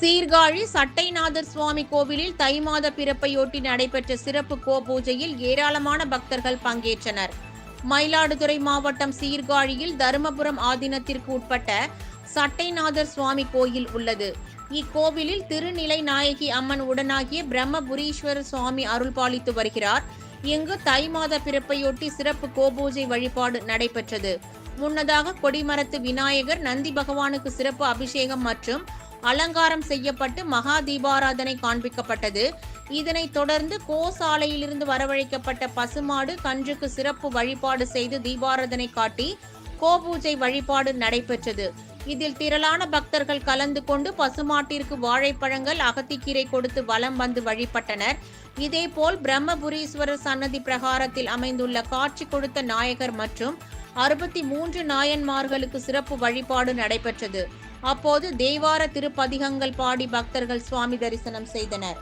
சீர்காழி சட்டைநாதர் சுவாமி கோவிலில் தை மாத பிறப்பையொட்டி நடைபெற்ற சிறப்பு கோபூஜையில் ஏராளமான பக்தர்கள் பங்கேற்றனர். மயிலாடுதுறை மாவட்டம் சீர்காழியில் தருமபுரம் ஆதீனத்திற்கு உட்பட்ட சட்டைநாதர் சுவாமி கோயில் உள்ளது. இக்கோவிலில் திருநிலை நாயகி அம்மன் உடனாகிய பிரம்மபுரீஸ்வரர் சுவாமி அருள்பாலித்து வருகிறார். இங்கு தை மாத பிறப்பையொட்டி சிறப்பு கோபூஜை வழிபாடு நடைபெற்றது. முன்னதாக கொடிமரத்து விநாயகர் நந்தி பகவானுக்கு சிறப்பு அபிஷேகம் மற்றும் அலங்காரம் செய்யப்பட்டு மகா தீபாராதனை காண்பிக்கப்பட்டது. இதனைத் தொடர்ந்து கோசாலையிலிருந்து வரவழைக்கப்பட்ட பசுமாடு கன்றுக்கு சிறப்பு வழிபாடு செய்து தீபாராதனை காட்டி கோபூஜை வழிபாடு நடைபெற்றது. இதில் திரளான பக்தர்கள் கலந்து கொண்டு பசுமாட்டிற்கு வாழைப்பழங்கள் அகத்திக்கீரை கொடுத்து வலம் வந்து வழிபட்டனர். இதேபோல் பிரம்மபுரீஸ்வரர் சன்னதி பிரகாரத்தில் அமைந்துள்ள காட்சி கொடுத்த நாயகர் மற்றும் அறுபத்தி மூன்று நாயன்மார்களுக்கு சிறப்பு வழிபாடு நடைபெற்றது. அப்போது தேவார திருப்பதிகங்கள் பாடி பக்தர்கள் சுவாமி தரிசனம் செய்தனர்.